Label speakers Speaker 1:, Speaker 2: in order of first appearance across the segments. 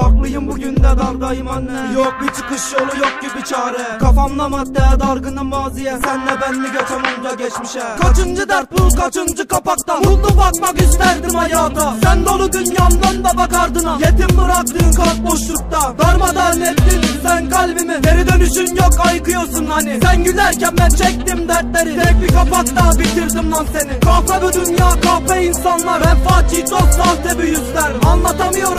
Speaker 1: Farklıyım bugün de dardayım anne. Yok bir çıkış yolu yok gibi çare. Kafamda madde dargınım maziye. Senle ben mi geçem onca geçmişe. Kaçıncı dert bu kaçıncı kapakta? Mutlu bakmak isterdim hayata. Sen dolu dünyamdan da bakardın ha Yetim bıraktığın kalp boşlukta. Darmadan ettin sen kalbimi. Geri dönüşün yok aykıyorsun hani. Sen gülerken ben çektim dertleri. Tek bir kapakta bitirdim lan seni. Kahpe bu dünya kahpe insanlar. Menfaatçi dost sahte Anlatamıyorum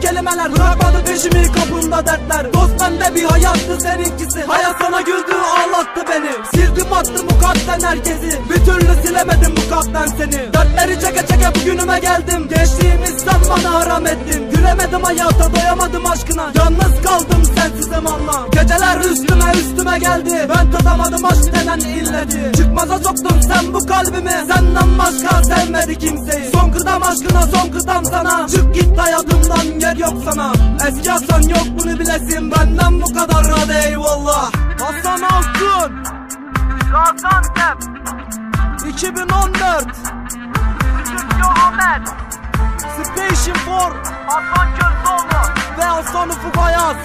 Speaker 1: kelimeler Bırakmadı peşimi kapımda dertler. Dost bende bir hayattı seninkisi. Hayat sana güldü ağlattı beni. Sildim attım bu kalpten herkesi. Bir türlü silemedim bu kalpten seni. Dertleri çeke çeke bugünüme geldim. Gençliğimi sen bana haram ettin. Gülemedim hayata doyamadım aşkına. Yalnız kaldım sensiz zamanla. Geceler üstüme üstüme geldi. Ben tutamadım aşk denen illeti. Çıkmaza soktun sen bu kalbimi aşkına son kıdam sana. Çık git hayatımdan yer yok sana. Eski Hasan yok bunu bilesin. Benden bu kadar hadi eyvallah. Hasan Altun.
Speaker 2: Gaziantep,
Speaker 1: 2014
Speaker 2: Stüdyo Ahmet,
Speaker 1: Station 4
Speaker 2: Hasan Köseoğlu,
Speaker 1: ve Hasan Ufuk Ayaz